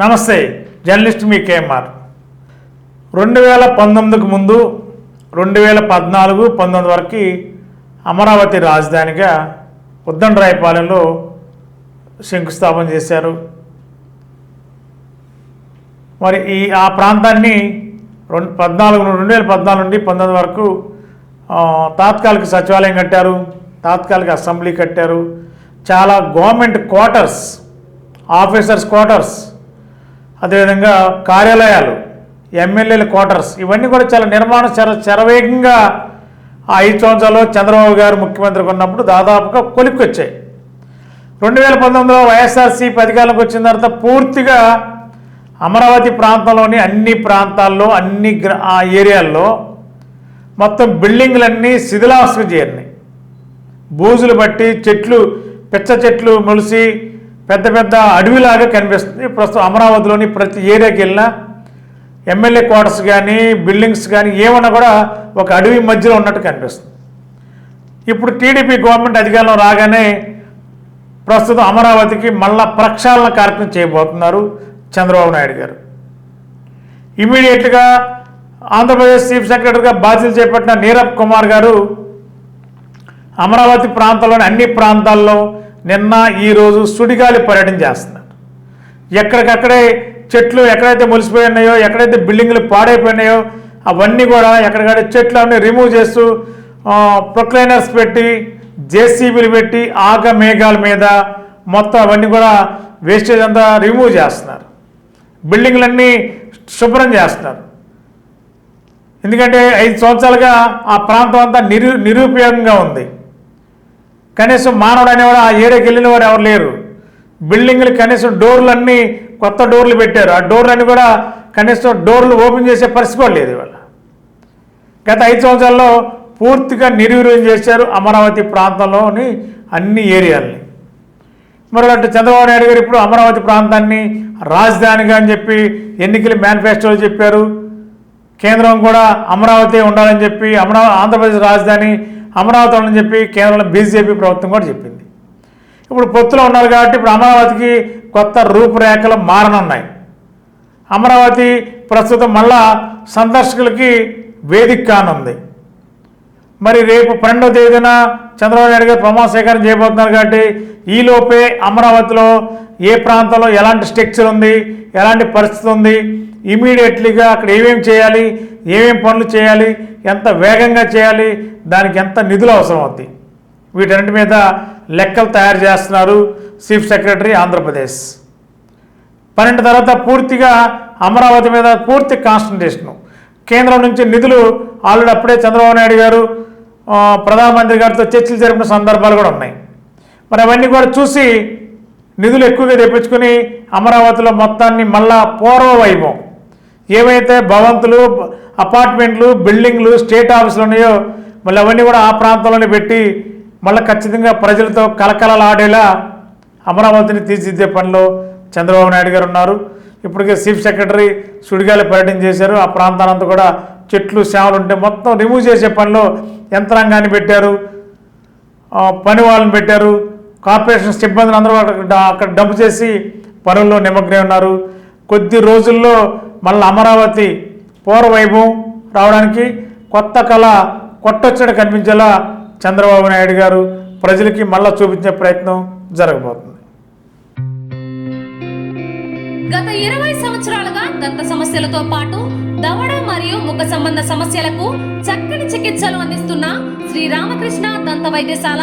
నమస్తే జర్నలిస్ట్ మీ కేఎంఆర్. రెండు వేల పంతొమ్మిదికి ముందు రెండు వేల పద్నాలుగు పంతొమ్మిది వరకు అమరావతి రాజధానిగా ఉద్దండరాయపాలెంలో శంకుస్థాపన చేశారు. మరి ఈ ఆ ప్రాంతాన్ని రెండు పద్నాలుగు రెండు వేల పద్నాలుగు నుండి పంతొమ్మిది వరకు తాత్కాలిక సచివాలయం కట్టారు తాత్కాలిక అసెంబ్లీ కట్టారు. చాలా గవర్నమెంట్ క్వార్టర్స్ ఆఫీసర్స్ క్వార్టర్స్ అదేవిధంగా కార్యాలయాలు ఎమ్మెల్యేల క్వార్టర్స్ ఇవన్నీ కూడా చాలా నిర్మాణ చర శరవేగంగా ఆ ఐదు సంవత్సరాల్లో చంద్రబాబు గారు ముఖ్యమంత్రిగా ఉన్నప్పుడు దాదాపుగా కొలిక్కొచ్చాయి రెండు వేల పంతొమ్మిదిలో వైఎస్ఆర్సీపీ అధికారంలోకి వచ్చిన తర్వాత పూర్తిగా అమరావతి ప్రాంతంలోని అన్ని ప్రాంతాల్లో అన్ని ఆ ఏరియాల్లో మొత్తం బిల్డింగ్లన్నీ శిథిలావస్థకు చేరినాయి. బూజులు బట్టి చెట్లు పిచ్చ చెట్లు మొలిసి పెద్ద పెద్ద అడవిలాగా కనిపిస్తుంది. ప్రస్తుతం అమరావతిలోని ప్రతి ఏరియాకి వెళ్ళినా ఎమ్మెల్యే క్వార్టర్స్ కానీ బిల్డింగ్స్ కానీ ఏమన్నా కూడా ఒక అడవి మధ్యలో ఉన్నట్టు కనిపిస్తుంది. ఇప్పుడు టీడీపీ గవర్నమెంట్ అధికారంలో రాగానే ప్రస్తుతం అమరావతికి మళ్ళా ప్రక్షాళన కార్యక్రమం చేయబోతున్నారు చంద్రబాబు నాయుడు గారు. ఇమీడియట్గా ఆంధ్రప్రదేశ్ చీఫ్ సెక్రటరీగా బాధ్యతలు చేపట్టిన నీరబ్ కుమార్ గారు అమరావతి ప్రాంతంలోని అన్ని ప్రాంతాల్లో నిన్న ఈరోజు సుడిగాలి పర్యటన చేస్తున్నారు ఎక్కడికక్కడే చెట్లు ఎక్కడైతే మొలిసిపోయి ఉన్నాయో ఎక్కడైతే బిల్డింగ్లు పాడైపోయినాయో అవన్నీ కూడా ఎక్కడికక్కడ చెట్లు అన్నీ రిమూవ్ చేస్తూ ప్రొక్లైనర్స్ పెట్టి జేసీబీలు పెట్టి ఆగ మేఘాల మీద మొత్తం అవన్నీ కూడా వేస్టేజ్ అంతా రిమూవ్ చేస్తున్నారు. బిల్డింగ్లన్నీ శుభ్రం చేస్తున్నారు. ఎందుకంటే ఐదు సంవత్సరాలుగా ఆ ప్రాంతం అంతా నిరు నిరుపయోగంగా ఉంది. కనీసం మానవుడు అనేవాడు ఆ ఏరియాకి వెళ్ళిన వారు ఎవరు లేరు. బిల్డింగ్లు కనీసం డోర్లు అన్నీ కొత్త డోర్లు పెట్టారు. ఆ డోర్లన్నీ కూడా కనీసం డోర్లు ఓపెన్ చేసే పరిస్థితి కూడా లేదు ఇవాళ. గత ఐదు సంవత్సరాల్లో పూర్తిగా నిర్వీర్యం చేశారు అమరావతి ప్రాంతంలోని అన్ని ఏరియాలని. మరి అంటే చంద్రబాబు నాయుడు గారు ఇప్పుడు అమరావతి ప్రాంతాన్ని రాజధానిగా అని చెప్పి ఎన్నికల మేనిఫెస్టోలో చెప్పారు. కేంద్రం కూడా అమరావతి ఉండాలని చెప్పి అమరా ఆంధ్రప్రదేశ్ రాజధాని అమరావతి అని చెప్పి కేంద్రంలో బీజేపీ ప్రభుత్వం కూడా చెప్పింది. ఇప్పుడు పొత్తులో ఉన్నారు కాబట్టి ఇప్పుడు అమరావతికి కొత్త రూపురేఖలు మారనున్నాయి. అమరావతి ప్రస్తుతం మళ్ళా సందర్శకులకి వేదిక కానుంది. మరి రేపు పన్నెండవ తేదీన చంద్రబాబు నాయుడు గారు ప్రమాణ చేయబోతున్నారు కాబట్టి ఈలోపే అమరావతిలో ఏ ప్రాంతంలో ఎలాంటి స్ట్రక్చర్ ఉంది ఎలాంటి పరిస్థితి ఉంది? ఇమీడియట్లీగా అక్కడ ఏమేమి చేయాలి? ఏమేమి పనులు చేయాలి? ఎంత వేగంగా చేయాలి? దానికి ఎంత నిధులు అవసరం అవుతాయి వీటన్నిటి మీద లెక్కలు తయారు చేస్తున్నారు చీఫ్ సెక్రటరీ ఆంధ్రప్రదేశ్. పన్నెండు తర్వాత పూర్తిగా అమరావతి మీద పూర్తి కాన్సన్ట్రేషను కేంద్రం నుంచి నిధులు ఆల్రెడీ అప్పుడే చంద్రబాబు నాయుడు గారు ప్రధానమంత్రి గారితో చర్చలు జరిపిన సందర్భాలు కూడా ఉన్నాయి. మరి అవన్నీ కూడా చూసి నిధులు ఎక్కువగా తెప్పించుకుని అమరావతిలో మొత్తాన్ని మళ్ళా పూర్వవైభవం ఏవైతే భవంతులు అపార్ట్మెంట్లు బిల్డింగ్లు స్టేట్ ఆఫీసులు ఉన్నాయో మళ్ళీ అవన్నీ కూడా ఆ ప్రాంతంలోనే పెట్టి మళ్ళీ ఖచ్చితంగా ప్రజలతో కలకలలాడేలా అమరావతిని తీర్చిదిద్దే పనిలో చంద్రబాబు నాయుడు గారు ఉన్నారు. ఇప్పటికే చీఫ్ సెక్రటరీ సుడిగాలి పర్యటన చేశారు. ఆ ప్రాంతానంతా కూడా చెట్లు సేవలు ఉంటే మొత్తం రిమూవ్ చేసే పనిలో యంత్రాంగాన్ని పెట్టారు. పని వాళ్ళని పెట్టారు. కార్పొరేషన్ సిబ్బందిని అందరూ అక్కడ అక్కడ డంప్ చేసి పనుల్లో నిమగ్నమై ఉన్నారు. కొద్ది రోజుల్లో మళ్ళీ అమరావతి పూర్వవైభవం రావడానికి కొత్త కళ కొట్టొచ్చడి కనిపించేలా చంద్రబాబు నాయుడు గారు ప్రజలకి మళ్ళా చూపించే ప్రయత్నం జరగబోతుంది. గత ఇరవై సంవత్సరాలుగా దంత సమస్యలతో పాటు దవడ మరియు ముఖ సంబంధ సమస్యలకు చక్కని చికిత్సలు అందిస్తున్న శ్రీ రామకృష్ణ దంత వైద్యశాల